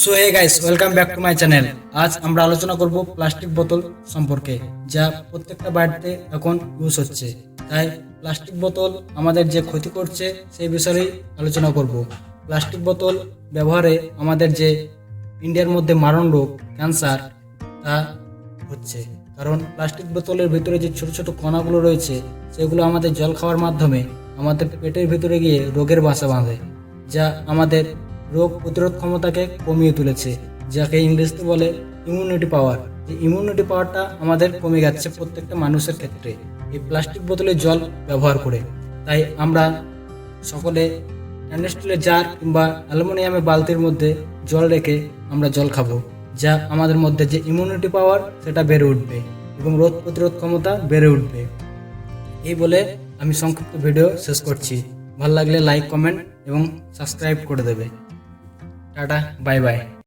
So hey guys welcome back to my channel আজ আমরা আলোচনা করব প্লাস্টিক বোতল সম্পর্কে, যা প্রত্যেকটা বাড়িতে এখন ইউজ হচ্ছে। তাই প্লাস্টিক বোতল আমাদের যে ক্ষতি করছে, সেই বিষয়েই আলোচনা করব। প্লাস্টিক বোতল ব্যবহারে আমাদের যে ইন্ডিয়ার মধ্যে মারণ রোগ ক্যান্সার তা হচ্ছে। কারণ প্লাস্টিক বোতলের ভিতরে যে ছোট ছোট কণাগুলো রয়েছে, সেগুলো আমাদের জল খাওয়ার মাধ্যমে আমাদের পেটের ভিতরে গিয়ে রোগের বাসা বাঁধে, যা আমাদের রোগ প্রতিরোধ ক্ষমতাকে কমিয়ে তুলেছে, যাকে ইংরেজিতে বলে ইমিউনিটি পাওয়ার এই ইমিউনিটি পাওয়ারটা আমাদের কমে যাচ্ছে প্রত্যেকটা মানুষের ক্ষেত্রে। এই প্লাস্টিক বোতলে জল ব্যবহার করে। তাই আমরা সকলে স্টিলের জার কিংবা অ্যালুমিনিয়ামের বালতির মধ্যে জল রেখে আমরা জল খাব, যা আমাদের মধ্যে যে ইমিউনিটি পাওয়ার সেটা বেড়ে উঠবে এবং রোগ প্রতিরোধ ক্ষমতা বেড়ে উঠবে। এই বলে আমি সংক্ষিপ্ত ভিডিও শেষ করছি। ভালো লাগলে লাইক কমেন্ট এবং সাবস্ক্রাইব করে দেবে। Tata bye bye